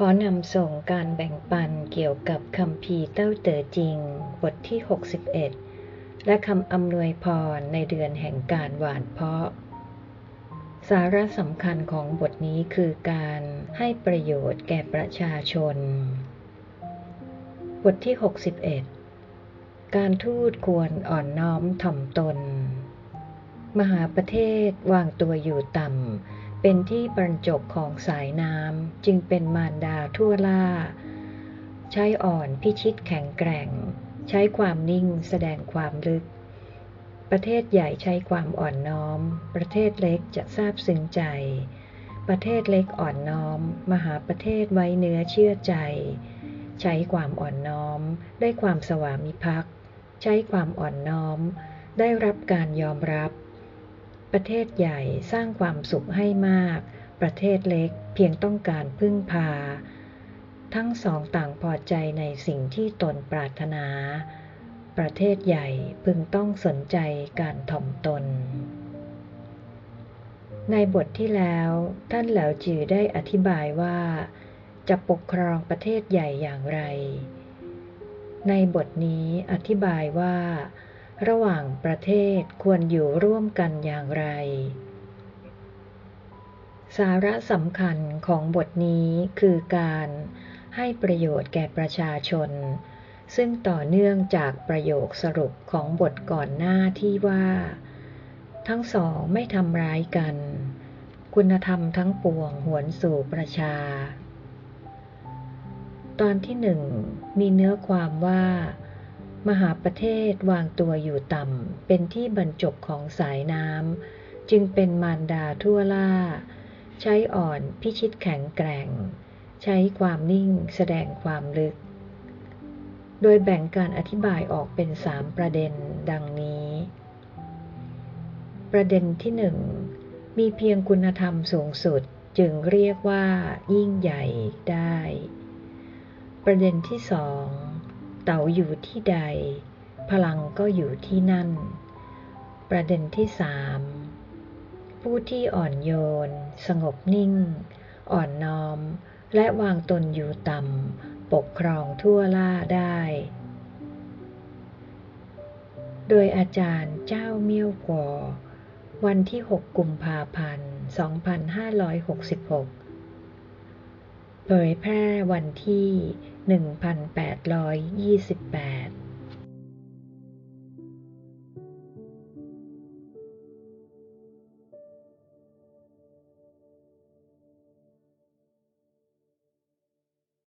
ขอนำส่งการแบ่งปันเกี่ยวกับคำพีเต้าเต๋อจริง บทที่ 61 และคำอำนวยพรในเดือนแห่งการหวานเพาะ สาระสำคัญของบทนี้คือการให้ประโยชน์แก่ประชาชน บทที่ 61 การทูตควรอ่อนน้อมถ่อมตน มหาประเทศวางตัวอยู่ต่ำ เป็นที่บรรจบของสายน้ำจึงเป็นมารดาทั่วล่า ใช้อ่อนพิชิตแข็งแกร่ง ใช้ความนิ่งแสดงความลึก ประเทศใหญ่ใช้ความอ่อนน้อม ประเทศเล็กจะทราบซึ้งใจ ประเทศเล็กอ่อนน้อม มหาประเทศไว้เนื้อเชื่อใจ ใช้ความอ่อนน้อม ได้ความสวามิภักดิ์ใช้ความอ่อนน้อม ได้รับการยอมรับ ประเทศใหญ่สร้างความสุขให้มาก ประเทศเล็กเพียงต้องการพึ่งพา ทั้งสองต่างพอใจในสิ่งที่ตนปรารถนา ประเทศใหญ่พึงต้องสนใจการถ่อมตน ในบทที่แล้วท่านเหลาจือได้อธิบายว่า จะปกครองประเทศใหญ่อย่างไร ในบทนี้อธิบายว่า ระหว่างประเทศควรอยู่ร่วมกันอย่างไร สาระสำคัญของบทนี้คือการให้ประโยชน์แก่ประชาชน ซึ่งต่อเนื่องจากประโยคสรุปของบทก่อนหน้าที่ว่า ทั้งสองไม่ทำร้ายกัน คุณธรรมทั้งปวงหวนสู่ประชา ตอนที่หนึ่งมีเนื้อความว่า มหาประเทศวางตัวอยู่ต่ำ เป็นที่บรรจบของสายน้ำ จึงเป็นมารดาทั่วล่า ใช้อ่อนพิชิตแข็งแกร่ง ใช้ความนิ่งแสดงความลึก โดยแบ่งการอธิบายออกเป็นสามประเด็นดังนี้ ประเด็นที่หนึ่งมีเพียงคุณธรรมสูงสุดจึงเรียกว่ายิ่งใหญ่ได้ ประเด็นที่สอง เต๋าอยู่ที่ใด พลังก็อยู่ที่นั่น ประเด็นที่สามผู้ที่อ่อนโยน สงบนิ่ง อ่อนน้อม และวางตนอยู่ต่ำ ปกครองทั่วล่าได้ โดยอาจารย์เจ้าเมี่ยวกววันที่ 6 กุมภาพันธ์ 2566 เผยแพร่วันที่ 1828